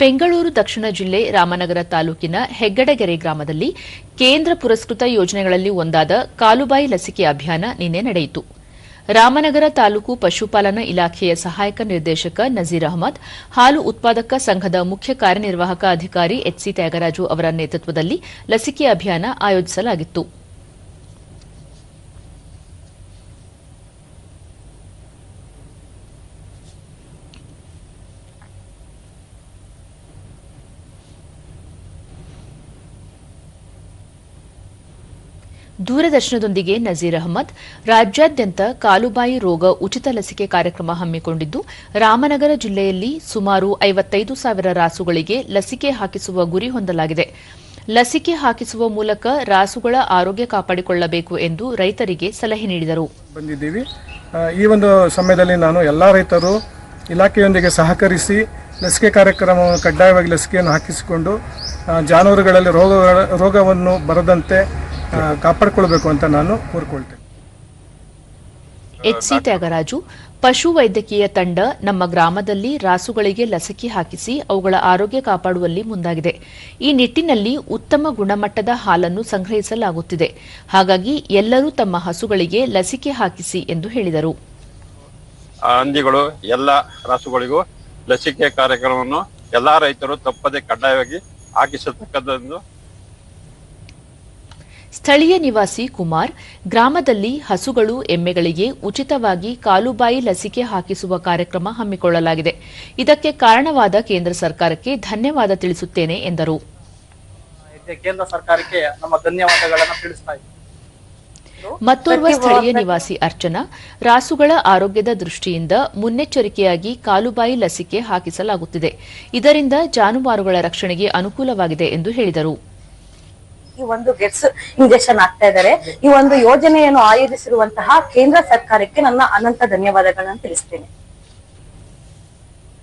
ಬೆಂಗಳೂರು ದಕ್ಷಿಣ ಜಿಲ್ಲೆ ರಾಮನಗರ ತಾಲೂಕಿನ ಹೆಗ್ಗಡಗೆರೆ ಗ್ರಾಮದಲ್ಲಿ ಕೇಂದ್ರ ಪುರಸ್ಕೃತ ಯೋಜನೆಗಳಲ್ಲಿ ಒಂದಾದ ಕಾಲುಬಾಯಿ ಲಸಿಕೆ ಅಭಿಯಾನ ನಿನ್ನೆ ನಡೆಯಿತು. ರಾಮನಗರ ತಾಲೂಕು ಪಶುಪಾಲನಾ ಇಲಾಖೆಯ ಸಹಾಯಕ ನಿರ್ದೇಶಕ ನಜೀರ್ ಅಹಮದ್, ಹಾಲು ಉತ್ಪಾದಕ ಸಂಘದ ಮುಖ್ಯ ಕಾರ್ಯನಿರ್ವಾಹಕ ಅಧಿಕಾರಿ ಎಚ್ಸಿ ತ್ಯಾಗರಾಜು ಅವರ ನೇತೃತ್ವದಲ್ಲಿ ಲಸಿಕೆ ಅಭಿಯಾನ ಆಯೋಜಿಸಲಾಗಿತ್ತು. ದೂರದರ್ಶನದೊಂದಿಗೆ ನಜೀರ್ ಅಹಮದ್, ರಾಜ್ಯಾದ್ಯಂತ ಕಾಲುಬಾಯಿ ರೋಗ ಉಚಿತ ಲಸಿಕೆ ಕಾರ್ಯಕ್ರಮ ಹಮ್ಮಿಕೊಂಡಿದ್ದು, ರಾಮನಗರ ಜಿಲ್ಲೆಯಲ್ಲಿ ಸುಮಾರು ಐವತ್ತೈದು ಸಾವಿರ ರಾಸುಗಳಿಗೆ ಲಸಿಕೆ ಹಾಕಿಸುವ ಗುರಿ ಹೊಂದಲಾಗಿದೆ. ಲಸಿಕೆ ಹಾಕಿಸುವ ಮೂಲಕ ರಾಸುಗಳ ಆರೋಗ್ಯ ಕಾಪಾಡಿಕೊಳ್ಳಬೇಕು ಎಂದು ರೈತರಿಗೆ ಸಲಹೆ ನೀಡಿದರು. ಬಂದಿದ್ದೀವಿ. ಈ ಒಂದು ಸಮಯದಲ್ಲಿ ನಾನು ಎಲ್ಲ ರೈತರು ಇಲಾಖೆಯೊಂದಿಗೆ ಸಹಕರಿಸಿ ಲಸಿಕೆ ಕಾರ್ಯಕ್ರಮವನ್ನು ಕಡ್ಡಾಯವಾಗಿ ಲಸಿಕೆಯನ್ನು ಹಾಕಿಸಿಕೊಂಡು ಜಾನುವಾರುಗಳಲ್ಲಿ ರೋಗ ರೋಗವನ್ನು ಬರದಂತೆ ಕಾಪಾಡಿಕೊಳ್ಬೇಕು ಅಂತ ನಾನು ಕೋರ್ಕೊಳ್ತೇನೆ. ಎಚ್ಸಿ ತ್ಯಾಗರಾಜು ಪಶು ವೈದ್ಯಕೀಯ ತಂಡ ನಮ್ಮ ಗ್ರಾಮದಲ್ಲಿ ರಾಸುಗಳಿಗೆ ಲಸಿಕೆ ಹಾಕಿಸಿ ಅವುಗಳ ಆರೋಗ್ಯ ಕಾಪಾಡುವಲ್ಲಿ ಮುಂದಾಗಿದೆ. ಈ ನಿಟ್ಟಿನಲ್ಲಿ ಉತ್ತಮ ಗುಣಮಟ್ಟದ ಹಾಲನ್ನು ಸಂಗ್ರಹಿಸಲಾಗುತ್ತಿದೆ. ಹಾಗಾಗಿ ಎಲ್ಲರೂ ತಮ್ಮ ಹಸುಗಳಿಗೆ ಲಸಿಕೆ ಹಾಕಿಸಿ ಎಂದು ಹೇಳಿದರು. ಹಂದಿಗಳು ಎಲ್ಲ ರಾಸುಗಳಿಗೂ ಲಸಿಕೆ ಕಾರ್ಯಕ್ರಮವನ್ನು ಎಲ್ಲಾ ರೈತರು ತಪ್ಪದೆ ಕಡ್ಡಾಯವಾಗಿ ಹಾಕಿಸತಕ್ಕದ್ದು ಸ್ಥಳೀಯ ನಿವಾಸಿ ಕುಮಾರ್ ಗ್ರಾಮದಲ್ಲಿ ಹಸುಗಳು ಎಮ್ಮೆಗಳಿಗೆ ಉಚಿತವಾಗಿ ಕಾಲುಬಾಯಿ ಲಸಿಕೆ ಹಾಕಿಸುವ ಕಾರ್ಯಕ್ರಮ ಹಮ್ಮಿಕೊಳ್ಳಲಾಗಿದೆ. ಇದಕ್ಕೆ ಕಾರಣವಾದ ಕೇಂದ್ರ ಸರ್ಕಾರಕ್ಕೆ ಧನ್ಯವಾದ ತಿಳಿಸುತ್ತೇನೆ ಎಂದರು. ಕೇಂದ್ರ ಸರ್ಕಾರಕ್ಕೆ ನಮ್ಮ ಧನ್ಯವಾದಗಳನ್ನ ತಿಳಿಸ್ತಾ ಮತ್ತೋರ್ವ ಸ್ಥಳೀಯ ನಿವಾಸಿ ಅರ್ಚನಾ ರಾಸುಗಳ ಆರೋಗ್ಯದ ದೃಷ್ಟಿಯಿಂದ ಮುನ್ನೆಚ್ಚರಿಕೆಯಾಗಿ ಕಾಲುಬಾಯಿ ಲಸಿಕೆ ಹಾಕಿಸಲಾಗುತ್ತಿದೆ. ಇದರಿಂದ ಜಾನುವಾರುಗಳ ರಕ್ಷಣೆಗೆ ಅನುಕೂಲವಾಗಿದೆ ಎಂದು ಹೇಳಿದರು. ಈ ಒಂದು ಗೆಟ್ಸ್ ಇಂಜೆಕ್ಷನ್ ಆಗ್ತಾ ಇದ್ದಾರೆ. ಈ ಒಂದು ಯೋಜನೆಯನ್ನು ಆಯೋಜಿಸಿರುವಂತಹ ಕೇಂದ್ರ ಸರ್ಕಾರಕ್ಕೆ ನನ್ನ ಅನಂತ ಧನ್ಯವಾದಗಳನ್ನು ತಿಳಿಸ್ತೇನೆ.